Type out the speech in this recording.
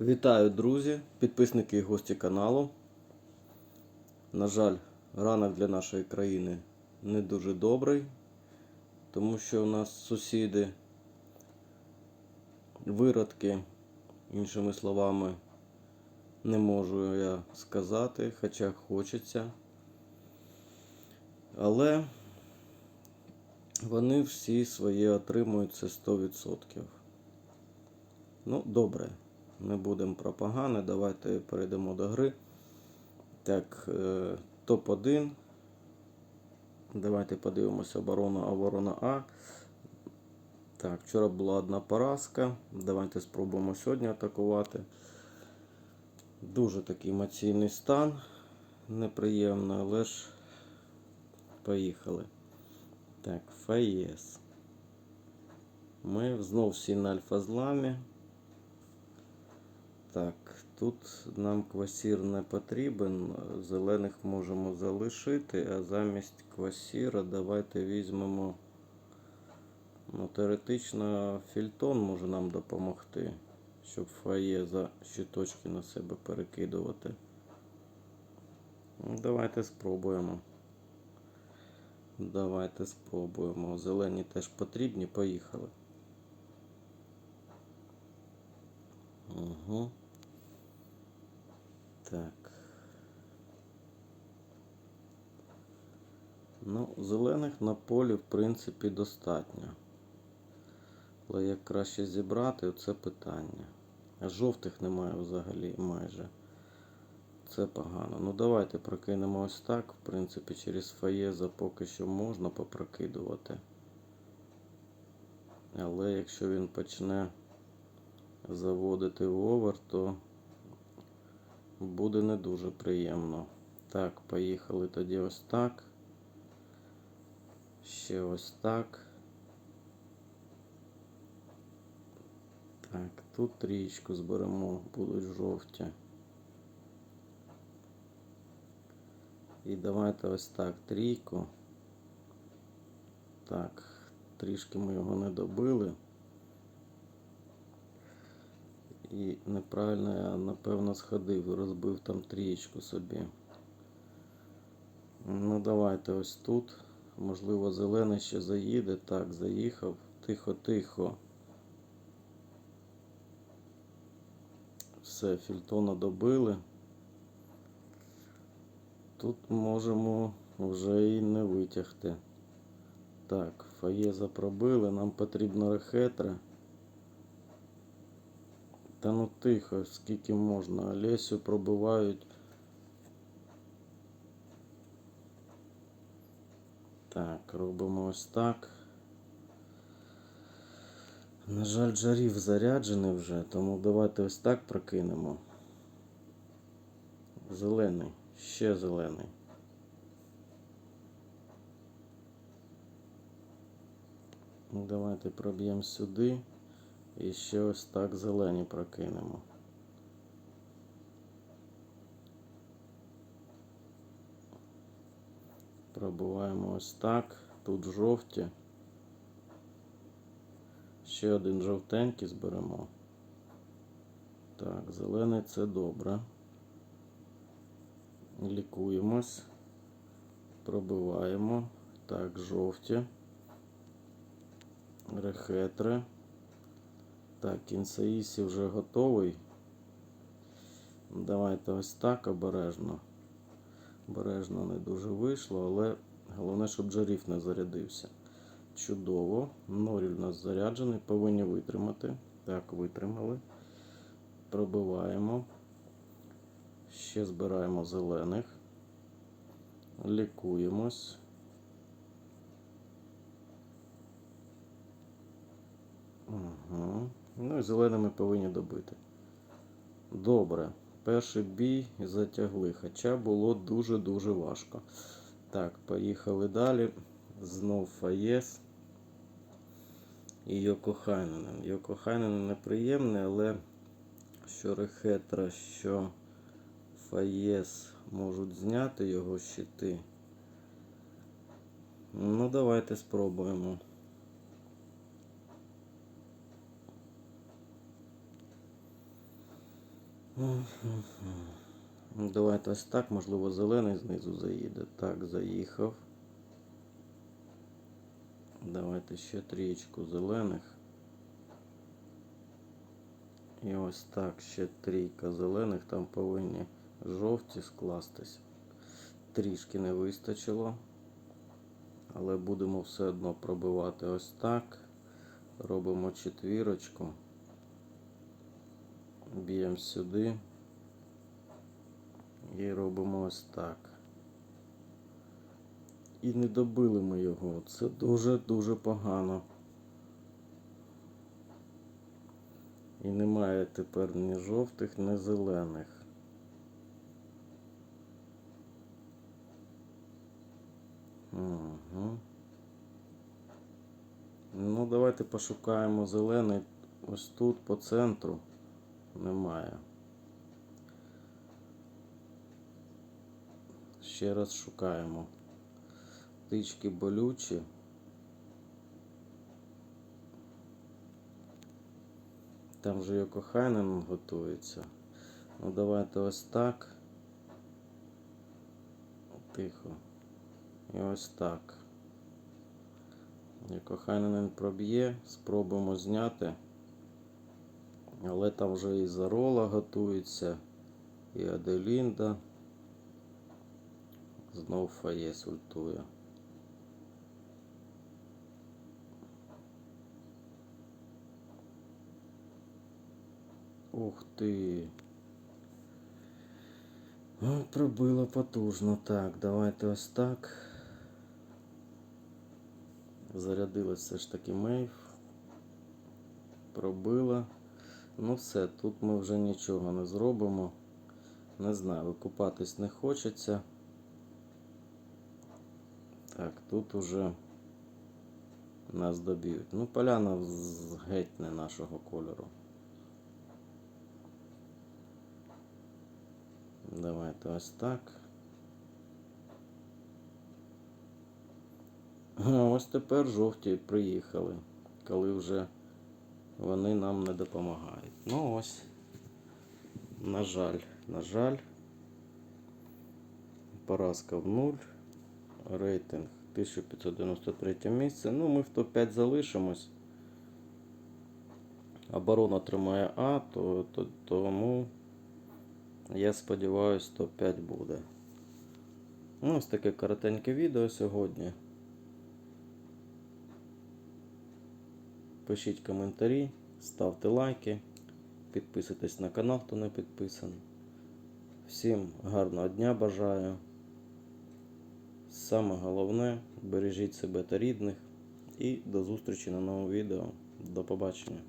Вітаю, друзі, підписники і гості каналу. На жаль, ранок для нашої країни не дуже добрий, тому що у нас сусіди виродки, іншими словами, не можу я сказати, хоча хочеться. Але вони всі своє отримують це 100%. Ну, добре. Не будемо про погане, давайте перейдемо до гри. Так, е, топ-1. Давайте подивимося оборона оборона А. Так, вчора була одна поразка. Давайте спробуємо сьогодні атакувати. Дуже такий емоційний стан. Неприємно, але ж поїхали. Так, Фаєс. Ми знов всі на альфа-зламі. Так, тут нам квасір не потрібен. Зелених можемо залишити, а замість квасіра давайте візьмемо. Ну, теоретично фільтон може нам допомогти, щоб фає за щиточки на себе перекидувати. Давайте спробуємо. Давайте спробуємо. Зелені теж потрібні, поїхали. Угу. Так. Ну, зелених на полі, в принципі, достатньо. Але як краще зібрати, це питання. А жовтих немає взагалі майже. Це погано. Ну давайте прокинемо ось так. В принципі, через фаєза поки що можна попрокидувати. Але якщо він почне заводити в овер, то буде не дуже приємно. Так, поїхали тоді ось так. Ще ось так. Так, тут трієчку зберемо, будуть жовті. І давайте ось так трійку. Так, трішки ми його не добили. І неправильно я, напевно, сходив, розбив там трієчку собі. Ну, давайте ось тут. Можливо, зелений ще заїде. Так, заїхав. Тихо-тихо. Все, фільтона добили. Тут можемо вже і не витягти. Так, фаєза пробили, нам потрібно рехетра. Та ну тихо, скільки можна. Олесю пробивають. Так, робимо ось так. На жаль, жарів заряджений вже, тому давайте ось так прокинемо. Зелений, ще зелений. Ну, Давайте проб'ємо сюди. І ще ось так зелені прокинемо. Пробуваємо ось так. Тут жовті. Ще один жовтенький зберемо. Так, зелений це добре. Лікуємось. Пробиваємо. Так, жовті. Рехетри. Так, кінсаїсі вже готовий. Давайте ось так обережно. Обережно не дуже вийшло, але головне, щоб джарів не зарядився. Чудово. Норіль у нас заряджений, повинні витримати. Так, витримали. Пробиваємо. Ще збираємо зелених. Лікуємось. Угу. Ну і зеленими повинні добити. Добре. Перший бій затягли, хоча було дуже-дуже важко. Так, поїхали далі. Знов Фаєс. І Йоко Хайненен. Йоко Хайненен неприємний, але що Рехетра, що Фаєс можуть зняти його щити. Ну, давайте спробуємо. Давайте ось так, можливо, зелений знизу заїде. Так, заїхав. Давайте ще трієчку зелених. І ось так, ще трійка зелених, там повинні жовті скластись. Трішки не вистачило. Але будемо все одно пробивати ось так. Робимо четвірочку. Б'ємо сюди. І робимо ось так. І не добили ми його. Це дуже-дуже погано. І немає тепер ні жовтих, ні зелених. Угу. Ну, давайте пошукаємо зелений ось тут по центру. Немає. Ще раз шукаємо. Птички болючі. Там вже Йокохайнен готується. Ну давайте ось так. Тихо. І ось так. Йокохайнен проб'є, спробуємо зняти. Але там вже і Зарола готується, і Аделінда. Знов Фаєс ультує. Ух ти. О, пробило потужно. Так, давайте ось так. Зарядилась все ж таки мейв. Пробила. Ну все, тут ми вже нічого не зробимо. Не знаю, викупатись не хочеться. Так, тут уже нас доб'ють. Ну, поляна геть не нашого кольору. Давайте ось так. Ось тепер жовті приїхали, коли вже вони нам не допомагають. Ну ось. На жаль, на жаль. Поразка в нуль. Рейтинг 1593 місце. Ну, ми в топ-5 залишимось. Оборона тримає А, то, то, тому я сподіваюся, топ-5 буде. Ну, ось таке коротеньке відео сьогодні. Пишіть коментарі, ставте лайки, підписуйтесь на канал, хто не підписаний. Всім гарного дня бажаю. Саме головне, бережіть себе та рідних. І до зустрічі на новому відео. До побачення.